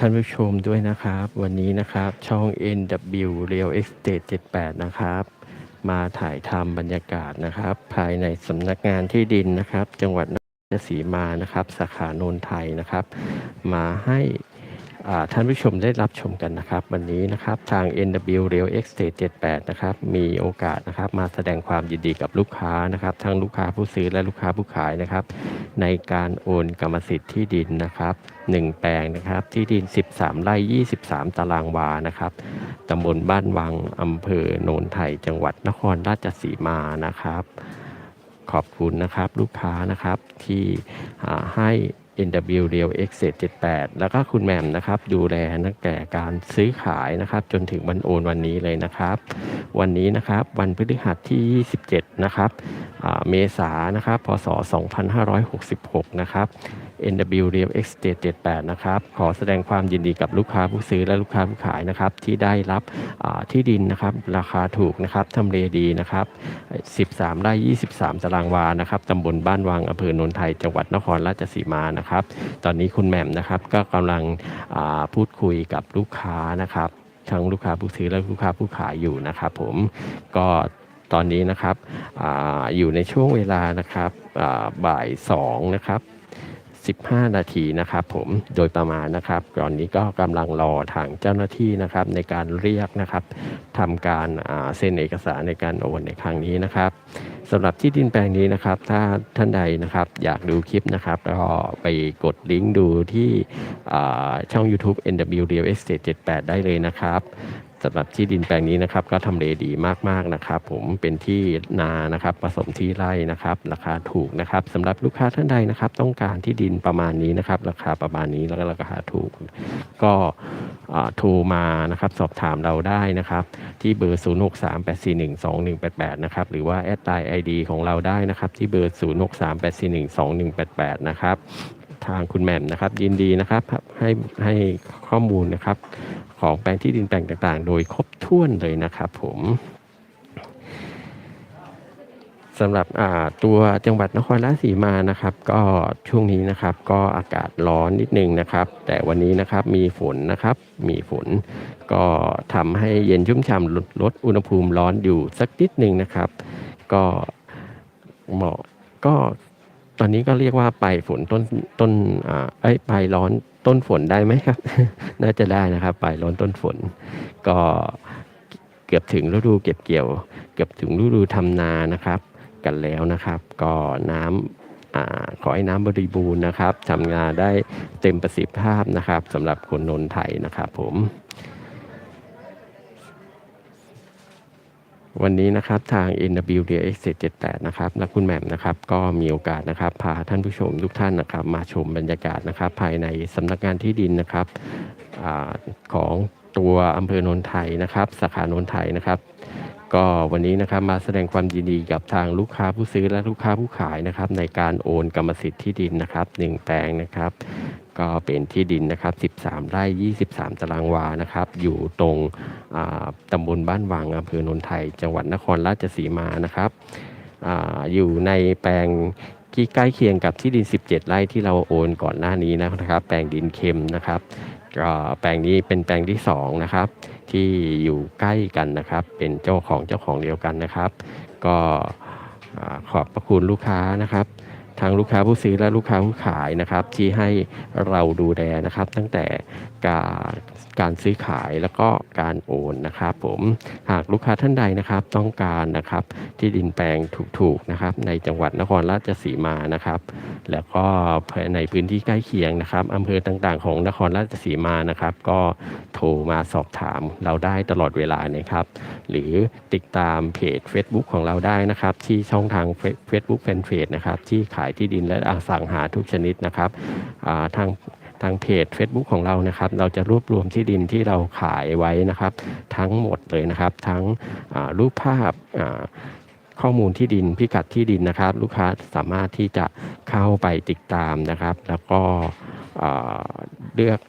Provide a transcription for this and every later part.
ท่านผู้ชมด้วยนะครับ วันนี้นะครับช่อง NW Real Estate 78 นะครับ มาถ่ายทำบรรยากาศนะครับ ภายในสำนักงานที่ดินนะครับ จังหวัดนครราชสีมานะครับ สาขาโนนไทยนะครับ มาให้ ท่านผู้ชมได้รับชมกันนะครับ วันนี้นะครับทาง NW Real Estate 78 นะครับ มีโอกาสนะครับมาแสดงความยินดีกับลูกค้านะครับ ทั้งลูกค้าผู้ซื้อและลูกค้าผู้ขายนะครับ ในการโอนกรรมสิทธิ์ที่ดินนะครับ 1 แปลงนะครับ ที่ดิน 13 ไร่ 23 ตารางวานะครับตำบลบ้านวังอำเภอโนนไทยจังหวัดนครราชสีมานะครับ ขอบคุณนะครับลูกค้านะครับที่ให้ NW Real X 78แล้วก็คุณแหม่มนะครับ ดูแลตั้งแต่การซื้อขายนะครับ จนถึงวันโอนวันนี้เลยนะครับ วันนี้นะครับวันพฤหัสที่ 27 นะครับเมษานะครับพศ 2566 นะครับ NW Real Estate 78นะครับ ขอแสดงความยินดีกับลูกค้าผู้ซื้อและลูกค้าผู้ขายนะครับ ที่ได้รับที่ดินนะครับ ราคาถูกนะครับทำเลดีนะครับ 13ไร่23 ตารางวานะครับตำบลบ้านวังอำเภอโนนไทย จังหวัดนครราชสีมานะครับ ตอนนี้คุณแหม่มนะครับ ก็กำลังพูดคุยกับลูกค้านะครับทั้งลูกค้าผู้ซื้อและลูกค้าผู้ขายอยู่นะครับ ผมก็ตอนนี้นะครับออยู่ในช่วงเวลานะครับบ่ายสองนะครับ 15 นาทีนะครับผมโดยประมาณนะครับก่อนนี้ก็กำลังรอทางเจ้าหน้าที่นะครับในการเรียกนะครับทำการเซ็นเอกสารในการโอนในครั้งนี้นะครับสำหรับที่ดินแปลงนี้นะครับ ถ้าท่านใดนะครับอยากดูคลิปนะครับก็ไปกดลิงก์ดูที่ช่อง YouTube NW Real Estate 78 ได้เลยนะครับ สำหรับที่ดินแปลงนี้นะครับก็ทำเลดีมากๆนะครับผมเป็นที่นานะครับผสมที่ไร่นะครับ ราคาถูกนะครับสำหรับลูกค้าท่านใดนะครับ ต้องการที่ดินประมาณนี้นะครับ ราคาประมาณนี้แล้วก็ราคาถูก ก็โทรมานะครับสอบถามเราได้นะครับ ที่เบอร์ 0638412188 นะครับ หรือว่าแอดไลน์ไอดีของเราได้นะครับ ที่เบอร์ 0638412188 นะครับ ทางคุณแหม่มนะครับ ยินดีนะครับให้ให้ข้อมูลนะครับ ของแปลงที่ดินแปลงต่างๆ โดยครบถ้วนเลยนะครับผมสำหรับตัวจังหวัดนครราชสีมานะครับ ก็ช่วงนี้นะครับก็อากาศร้อนนิดนึงนะครับ แต่วันนี้นะครับมีฝนนะครับ มีฝน ก็ทำให้เย็นชุ่มฉ่ำลดอุณหภูมิร้อนอยู่สักนิดนึงนะครับ ก็เหมาะก็ ตอนนี้ก็เรียกว่าปลายฝนต้นต้นอ่าเอ้ปลายร้อนต้นฝนได้ไหมครับ น่าจะได้นะครับปลายร้อนต้นฝน ก็เกือบถึงฤดูเก็บเกี่ยว เกือบถึงฤดูทำนานะครับ กันแล้วนะครับ ก็น้ำอาขอให้น้ำบริบูรณ์นะครับทำงานได้เต็มประสิทธิภาพนะครับสำหรับคนนนไทยนะครับผม วันนี้นะครับทาง NW Real Estate 78นะครับและคุณแหม่มนะครับก็มีโอกาสนะครับพาท่านผู้ชมทุกท่านนะครับ มาชมบรรยากาศนะครับ ภายในสำนักงานที่ดินนะครับอของตัวอำเภอโนนไทยนะครับ สาขาโนนไทยนะครับ ก็วันนี้นะครับมาแสดงความยินดีกับทางลูกค้าผู้ซื้อและลูกค้าผู้ขายนะครับ ในการโอนกรรมสิทธิ์ที่ดินนะครับหนึ่งแปลงนะครับ ก็เป็นที่ดินนะครับ 13 ไร่ 23 ตารางวานะครับ อยู่ตรงตำบลบ้านวังอำเภอโนนไทย จังหวัดนครราชสีมานะครับออยู่ในแปลงที่ใกล้เคียงกับที่ดิน 17 ไร่ที่เราโอนก่อนหน้านี้นะครับ แปลงดินเค็มนะครับก็แปลงนี้เป็นแปลงที่สองนะครับที่อยู่ใกล้กันนะครับ เป็นเจ้าของเจ้าของเดียวกันนะครับ ก็ขอบพระคุณลูกค้านะครับ ทางลูกค้าผู้ซื้อและลูกค้าผู้ขายนะครับ ที่ให้เราดูแลนะครับ ตั้งแต่การการซื้อขายแล้วก็การโอนนะครับ ผมหากลูกค้าท่านใดนะครับ ต้องการนะครับที่ดินแปลงถูกๆนะครับ ในจังหวัดนครราชสีมานะครับ แล้วก็ในพื้นที่ใกล้เคียงนะครับอำเภอต่างๆ ของนครราชสีมานะครับ ก็โทรมาสอบถามเราได้ตลอดเวลานะครับ หรือติดตามเพจ Facebook ของเราได้นะครับ ที่ช่องทาง Facebook Fanpage นะครับที่ขายที่ดินและอสังหาทุกชนิดนะครับทาง ทางเพจ Facebook ของเรานะครับ เราจะรวบรวมที่ดินที่เราขายไว้นะครับ ทั้งหมดเลยนะครับ ทั้งรูปภาพข้อมูลที่ดินพิกัดที่ดินนะครับ ลูกค้าสามารถที่จะเข้าไปติดตามนะครับ แล้วก็เลือก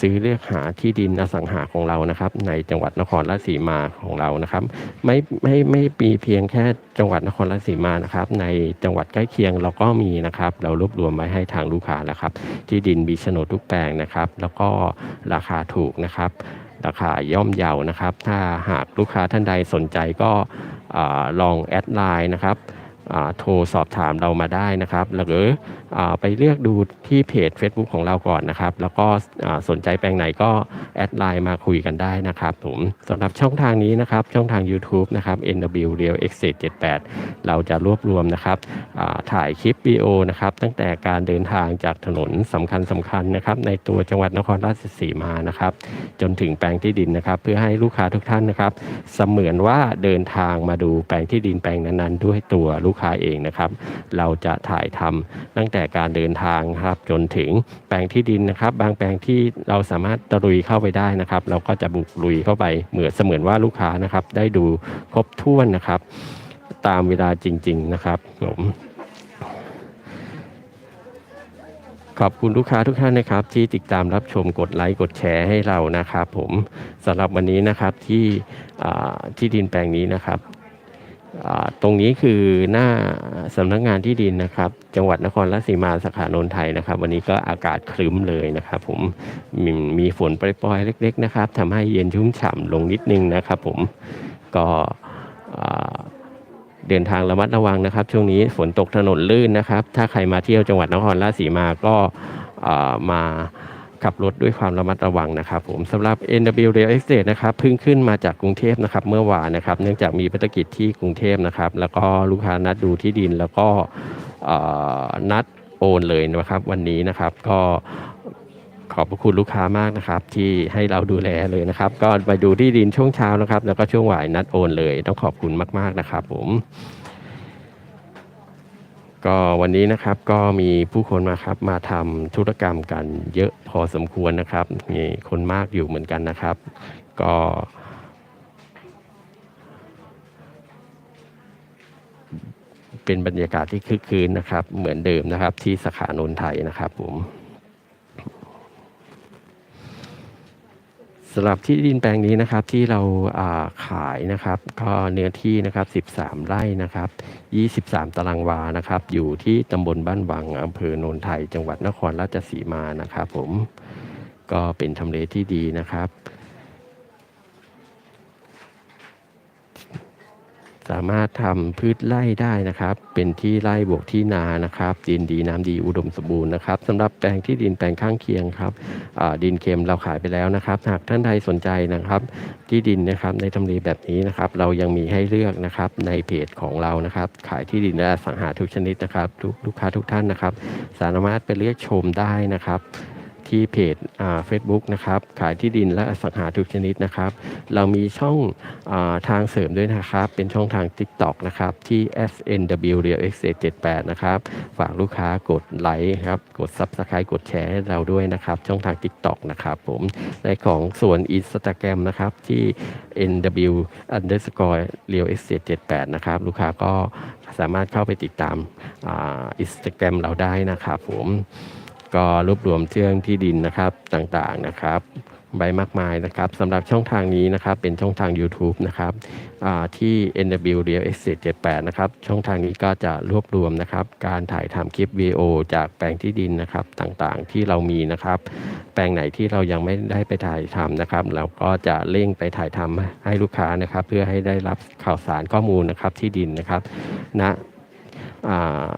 ซื้อเลือกหาที่ดินอสังหาของเรานะครับ ในจังหวัดนครราชสีมาของเรานะครับ ไม่ไม่ไม่มีเพียงแค่จังหวัดนครราชสีมานะครับ ในจังหวัดใกล้เคียงเราก็มีนะครับ เรารวบรวมไว้ให้ทางลูกค้าแล้วครับ ที่ดินมีโฉนดทุกแปลงนะครับ แล้วก็ราคาถูกนะครับ ราคาย่อมเยาวนะครับ ถ้าหากลูกค้าท่านใดสนใจก็อลองแอดไลน์นะครับ โทรสอบถามเรามาได้นะครับ หรือไปเลือกดูที่เพจ Facebook ของเราก่อนนะครับ แล้วก็สนใจแปลงไหนก็แอดไลน์มาคุยกันได้นะครับผมสำหรับช่องทางนี้นะครับ ช่องทาง YouTube นะครับ NW Real Estate 78เราจะรวบรวมนะครับถ่ายคลิปวิดีโอนะครับตั้งแต่การเดินทางจากถนนสำคัญสำคัญนะครับ ในตัวจังหวัดนครราชสีมานะครับ จนถึงแปลงที่ดินนะครับ เพื่อให้ลูกค้าทุกท่านนะครับ เสมือนว่าเดินทางมาดูแปลงที่ดินแปลงนั้นๆ ด้วยตัวลูกค้าเองนะครับ เราจะถ่ายทำตั้งแต่การเดินทางครับจนถึงแปลงที่ดินนะครับ บางแปลงที่เราสามารถตะลุยเข้าไปได้นะครับ เราก็จะบุกลุยเข้าไปเหมือนเสมือนว่าลูกค้านะครับ ได้ดูครบถ้วนนะครับ ตามเวลาจริง ๆนะครับผมขอบคุณลูกค้าทุกท่านนะครับ ที่ติดตามรับชมกดไลค์กดแชร์ให้เรานะครับ ผมสำหรับวันนี้นะครับที่ที่ดินแปลงนี้นะครับ ตรงนี้คือหน้าสำนักงานที่ดินนะครับ จังหวัดนครราชสีมาสาขานนทไทยนะครับ วันนี้ก็อากาศครึ้มเลยนะครับ ผมมีมีฝนปล่อยๆเล็ก ๆ นะครับทำให้เย็นชุ่มฉ่ำลงนิดนึงนะครับ ผมก็เดินทางระมัดระวังนะครับ ช่วงนี้ฝนตกถนนลื่นนะครับ ถ้าใครมาเที่ยวจังหวัดนครราชสีมาก็มา ขับรถด้วยความระมัดระวังนะครับผมสำหรับ NW Real Estate นะครับเพิ่งขึ้นมาจากกรุงเทพนะครับเมื่อวานนะครับเนื่องจากมีภารกิจที่กรุงเทพนะครับ แล้วก็ลูกค้านัดดูที่ดินแล้วก็นัดโอนเลยนะครับ วันนี้นะครับก็ขอบพระคุณลูกค้ามากนะครับ ที่ให้เราดูแลเลยนะครับ ก็ไปดูที่ดินช่วงเช้านะครับ แล้วก็ช่วงบ่ายนัดโอนเลย ต้องขอบคุณมาก ๆนะครับผม ก็วันนี้นะครับก็มีผู้คนมาครับมาทำธุรกรรมกันเยอะพอสมควรนะครับมีคนมากอยู่เหมือนกันนะครับ ก็เป็นบรรยากาศที่คึกคืนนะครับ เหมือนเดิมนะครับที่สาขานนทไทยนะครับผม สำหรับที่ดินแปลงนี้นะครับที่เราาขายนะครับ ก็เนื้อที่นะครับ 13 ไร่นะครับ 23 ตารางวานะครับ อยู่ที่ตำบลบ้านวังอำเภอโนนไทย จังหวัดนครราชสีมานะครับ ผมก็เป็นทำเลที่ดีนะครับ สามารถทำพืชไร่ได้นะครับ เป็นที่ไร่บวกที่นานะครับดินดีน้ำดีอุดมสมบูรณ์นะครับสำหรับแปลงที่ดินแปลงข้างเคียงครับดินเค็มเราขายไปแล้วนะครับ หากท่านใดสนใจนะครับ ที่ดินนะครับในทำเลแบบนี้นะครับ เรายังมีให้เลือกนะครับในเพจของเรานะครับ ขายที่ดินและสังหาทุกชนิดนะครับ ทุกลูกค้าทุกท่านนะครับ สามารถไปเลือกชมได้นะครับ ที่เพจเฟซบุ๊กนะครับขายที่ดินและอสังหาทุกชนิดนะครับ เรามีช่องอาทางเสริมด้วยนะครับ เป็นช่องทาง TikTok นะครับที่ SNW Real Estate 78นะครับฝากลูกค้ากดไลค์ครับกด Subscribe กดแชร์ให้เราด้วยนะครับ ช่องทาง TikTok นะครับผมในของส่วน Instagram นะครับที่ NW underscore Real Estate 78นะครับลูกค้าก็สามารถเข้าไปติดตามอินสตาแกรมเราได้นะครับผม ก็รวบรวมเรื่องที่ดินนะครับต่างๆนะครับใบมากมายนะครับสำหรับช่องทางนี้นะครับเป็นช่องทาง YouTube นะครับที่ NW Real Estate 78 นะครับ ช่องทางนี้ก็จะรวบรวมนะครับ การถ่ายทำคลิปวีโอจากแปลงที่ดินนะครับต่างๆที่เรามีนะครับ แปลงไหนที่เรายังไม่ได้ไปถ่ายทำนะครับ เราก็จะเร่งไปถ่ายทำให้ลูกค้านะครับ เพื่อให้ได้รับข่าวสารข้อมูลนะครับที่ดินนะครับณอ่า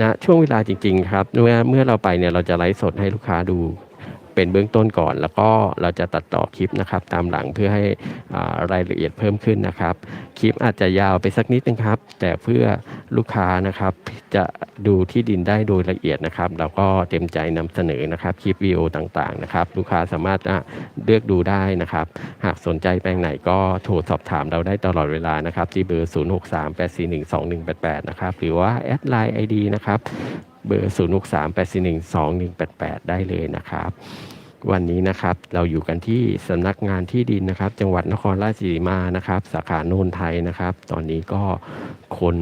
นะช่วงเวลาจริง ๆ ครับ เมื่อเมื่อเราไปเนี่ยเราจะไลฟ์สดให้ลูกค้าดู เป็นเบื้องต้นก่อน แล้วก็เราจะตัดต่อคลิปนะครับ ตามหลังเพื่อให้อ่ารายละเอียดเพิ่มขึ้นนะครับ คลิปอาจจะยาวไปสักนิดนึงครับ แต่เพื่อลูกค้านะครับ จะดูที่ดินได้โดยละเอียดนะครับเราก็เต็มใจนำเสนอนะครับคลิปวิดีโอต่างๆนะครับ ลูกค้าสามารถเลือกดูได้นะครับ หากสนใจแปลงไหนก็โทรสอบถามเราได้ตลอดเวลานะครับ ที่เบอร์ 0638412188 นะครับ หรือว่าแอดไลน์ ID นะครับ เบอร์ 0638412188 ได้เลยนะครับ วันนี้นะครับเราอยู่กันที่สำนักงานที่ดินนะครับ จังหวัดนครราชสีมานะครับ สาขาโนนไทยนะครับ ตอนนี้ก็คน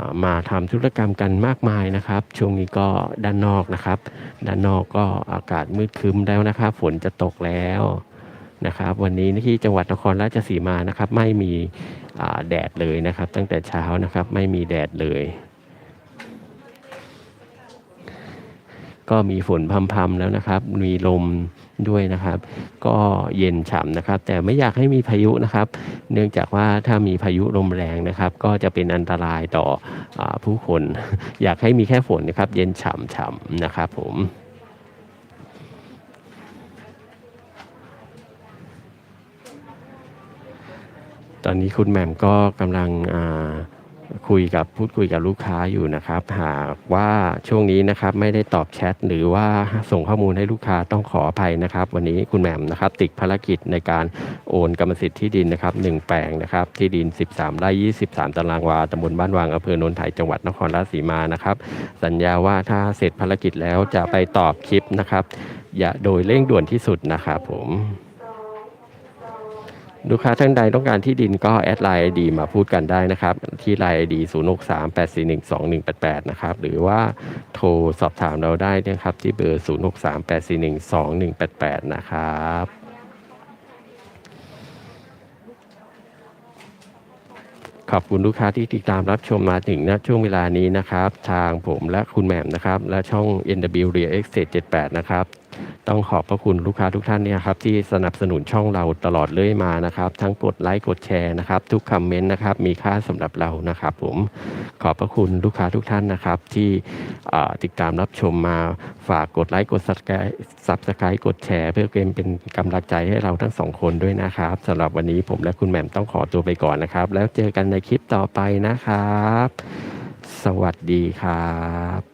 ามาทำธุรกรรมกันมากมายนะครับ ช่วงนี้ก็ด้านนอกนะครับ ด้านนอกก็อากาศมืดครึ้มแล้วนะครับ ฝนจะตกแล้วนะครับ วันนี้ที่จังหวัดนครราชสีมานะครับ ไม่มีแดดเลยนะครับ ตั้งแต่เช้านะครับไม่มีแดดเลย ก็มีฝนพรำๆแล้วนะครับ มีลมด้วยนะครับ ก็เย็นฉ่ำนะครับ แต่ไม่อยากให้มีพายุนะครับ เนื่องจากว่าถ้ามีพายุลมแรงนะครับ ก็จะเป็นอันตรายต่ออผู้คน อยากให้มีแค่ฝนนะครับ เย็นฉ่ำๆนะครับ ผมตอนนี้คุณแหม่มก็กำลังอ่า คุยกับพูดคุยกับลูกค้าอยู่นะครับ หากว่าช่วงนี้นะครับไม่ได้ตอบแชทหรือว่าส่งข้อมูลให้ลูกค้าต้องขออภัยนะครับ วันนี้คุณแหม่มนะครับ ติดภารกิจในการโอนกรรมสิทธิ์ที่ดินนะครับหนึ่งแปลงนะครับที่ดิน 13ไร่23 ตารางวาตำบลบ้านวางอำเภอโนนไทยจังหวัดนครราชสีมานะครับ สัญญาว่าถ้าเสร็จภารกิจแล้วจะไปตอบคลิปนะครับ อย่าโดยเร่งด่วนที่สุดนะครับผม ลูกค้าท่านใดต้องการที่ดินก็แอดไลน์ไอดีมาพูดกันได้นะครับ ที่ไลน์ไอดี0 6 3 8 4 1 2 1 8 8นะครับหรือว่าโทรสอบถามเราได้นะครับที่เบอร์0 6 3 8 4 1 2 1 8 8นะครับขอบคุณลูกค้าที่ติดตามรับชมมาถึงณช่วงเวลานี้นะครับ ทางผมและคุณแหม่มนะครับ และช่อง NW Real Estate 78 นะครับ ต้องขอบพระคุณลูกค้าทุกท่านเนี่ยครับที่สนับสนุนช่องเราตลอดเรื่อยมานะครับ ทั้งกดไลค์กดแชร์นะครับ ทุกคอมเมนต์นะครับ มีค่าสำหรับเรานะครับ ผมขอบพระคุณลูกค้าทุกท่านนะครับ ที่ติดตามรับชมมาฝากกดไลค์กดซับสไครต์กดแชร์ เพื่อเป็นเป็นกำลังใจให้เราทั้งสองคนด้วยนะครับสำหรับวันนี้ผมและคุณแหม่มต้องขอตัวไปก่อนนะครับ แล้วเจอกันในคลิปต่อไปนะครับ สวัสดีครับ